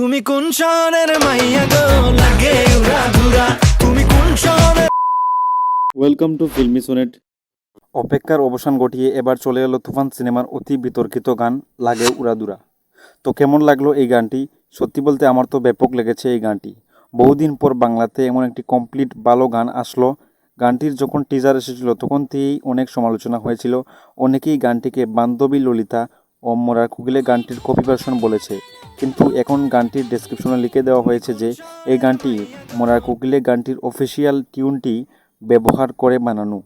তুমি কোন শহরের মাইয়া গো? লাগে উড়া ধুরা। তুমি কোন শহরের ওয়েলকাম টু ফিল্মি সোনেট অপেক্ষার অবসান ঘটিয়ে এবার চলে এলো তুফান সিনেমার অতি বিতর্কিত গান লাগে উড়াদুরা তো কেমন লাগল এই গানটি? সত্যি বলতে আমার তো ব্যাপক লেগেছে এই গানটি। বহুদিন পর বাংলাতে এমন একটি কমপ্লিট ভালো গান আসলো। গানটির যখন টিজার এসেছিল তখন থেকেই অনেক সমালোচনা হয়েছিল। অনেকেই গানটিকে বান্ধবী ললিতা ও মোরার কুকিলে গানটির কপি ভার্সন বলেছে। কিন্তু এখন গানটির ডেসক্রিপশনে লিখে দেওয়া হয়েছে যে, এই গানটি মোরা কুকিলে গানটির অফিসিয়াল টিউনটি ব্যবহার করে বানানো।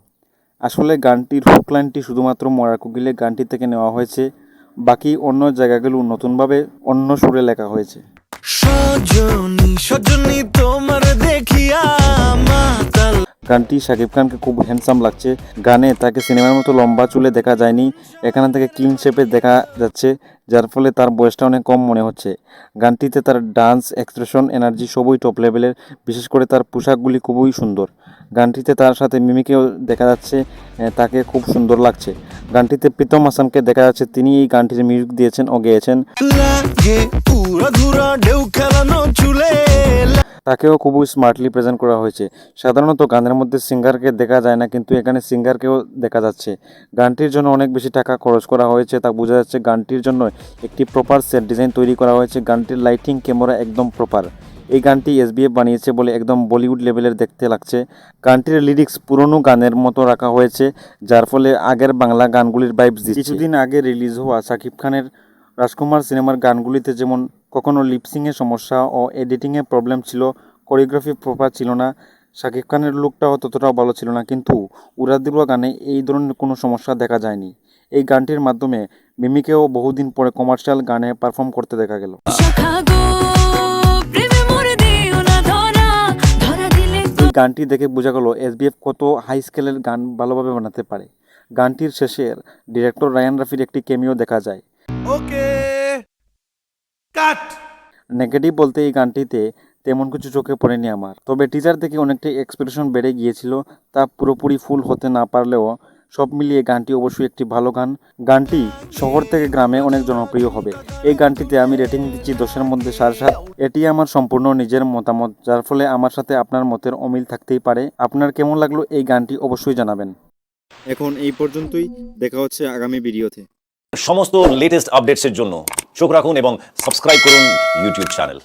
আসলে গানটির হুকলাইনটি শুধুমাত্র মোরা কুকিলে গানটি থেকে নেওয়া হয়েছে, বাকি অন্য জায়গাগুলো নতুনভাবে অন্য সুরে লেখা হয়েছে। সজনী গানটি শাকিব খানকে খুব হ্যান্ডসাম লাগছে। গানে তাকে সিনেমার মতো লম্বা চুলে দেখা যায়নি, এখানে থেকে ক্লিন শেপে দেখা যাচ্ছে, যার ফলে তার বয়সটা অনেক কম মনে হচ্ছে। গানটিতে তার ডান্স এক্সপ্রেশন এনার্জি সবই টপ লেভেলের বিশেষ করে তার পোশাকগুলি খুবই সুন্দর। গানটিতে তার সাথে মিমিকেও দেখা যাচ্ছে তাকে খুব সুন্দর লাগছে। গানটিতে প্রীতম হাসানকে দেখা যাচ্ছে, তিনি এই গানটির মিউজিক দিয়েছেন ও গেয়েছেন। তাকেও খুবই স্মার্টলি প্রেজেন্ট করা হয়েছে। সাধারণত গানের মধ্যে সিঙ্গারকে দেখা যায় না, কিন্তু এখানে সিঙ্গারকেও দেখা যাচ্ছে। গানটির জন্য অনেক বেশি টাকা খরচ করা হয়েছে, তা বোঝা যাচ্ছে গানটির জন্য একটি প্রপার সেট ডিজাইন তৈরি করা হয়েছে। গানটির লাইটিং ক্যামেরা একদম প্রপার এই গানটি এসবিএফ বানিয়েছে বলে একদম বলিউড লেভেলের দেখতে লাগছে। গানটির লিরিক্স পুরনো গানের মতো রাখা হয়েছে, যার ফলে আগের বাংলা গানগুলির দিচ্ছে। কিছুদিন আগে রিলিজ হওয়া সাকিব খানের রাজকুমার সিনেমার গানগুলিতে যেমন কখনো লিপসিংয়ের সমস্যা ও এডিটিংয়ে প্রবলেম ছিল কোরিওগ্রাফি প্রপার ছিল না শাকিব খানের লুকটাও ততটাও ভালো ছিল না কিন্তু উড়াদুরা গানে এই ধরনের কোনো সমস্যা দেখা যায়নি। এই গানটির মাধ্যমে মিমিকেও বহুদিন পরে কমার্শিয়াল গানে পারফর্ম করতে দেখা গেল। গানটি দেখে বোঝা গেল এসবিএফ কত হাই স্কেলের গান ভালোভাবে বানাতে পারে। গানটির শেষের ডিরেক্টর রায়ান রাফির একটি কেমিও দেখা যায়। ওকে কাট। নেগেটিভ বলতে এই গানটিতে তেমন কিছু চোখে পড়েনি আমার। তবে টিজার থেকে অনেকটা এক্সপ্রেশন বেড়ে গিয়েছিল তা পুরোপুরি ফুল হতে না পারলেও সব মিলিয়ে গানটি অবশ্যই একটি ভালো গান। গানটি শহর থেকে গ্রামে অনেক জনপ্রিয় হবে। এই গানটিতে আমি রেটিং দিচ্ছি দশের মধ্যে সাড়ে সাত। এটি আমার সম্পূর্ণ নিজের মতামত যার ফলে আমার সাথে আপনার মতের অমিল থাকতেই পারে। আপনার কেমন লাগল এই গানটি অবশ্যই জানাবেন। এখন এই পর্যন্তই। দেখা হচ্ছে আগামী ভিডিওতে সমস্ত লেটেস্ট আপডেটসের জন্য চোখ রাখুন এবং সাবস্ক্রাইব করুন ইউটিউব চ্যানেল